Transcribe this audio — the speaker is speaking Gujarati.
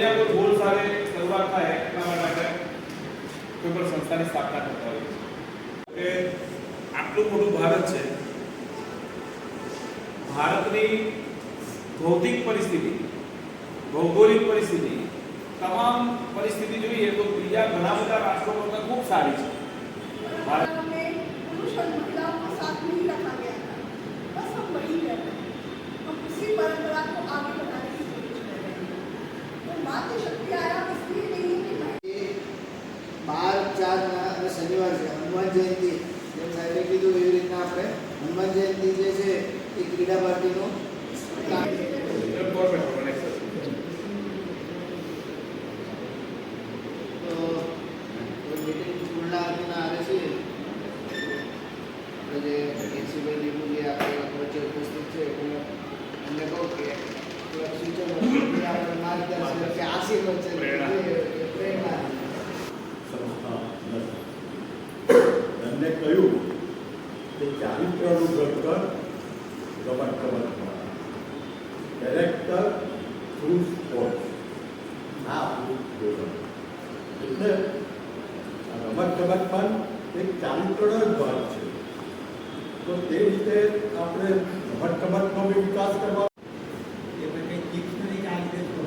કોઈના કોઈ ભૂલ સાથે શરૂઆત થાય એટલા માટે કોઈ પણ સંસ્થાની સ્થાપના કરતા હોય છે. આટલું મોટું ભારત છે. ભારતની ભૌતિક પરિસ્થિતિ ભૌગોલિક પરિસ્થિતિ તમામ પરિસ્થિતિ જોઈએ તો બીજા ઘણા બધા રાષ્ટ્રો કરતાં ખૂબ સારી છે. ભારત શનિવાર છે. હનુમાન જયંતિ. જેમ સાહેબે કીધું એવી રીતના આપણે હનુમાન જયંતિ જે છે, એ ક્રીડા પાર્ટીનું જે પ્રિન્સિપલ દીપુ જે આપણે ઉપસ્થિત છે એટલે એમને કહું કે આપણે માર્ગદર્શન કે આશીર્વચન એમને કહ્યું કે ચારિત્રનું ઘડતર રમત ગમતમાં કેરેક્ટર થ્રુ સ્પોર્ટ આ એટલે રમત ગમત પણ એક ચારિત્રનો જ ભાગ છે તો તે રીતે આપણે રમત ગમતનો બી વિકાસ કરવા એ ડિક્શનરી આ રીતે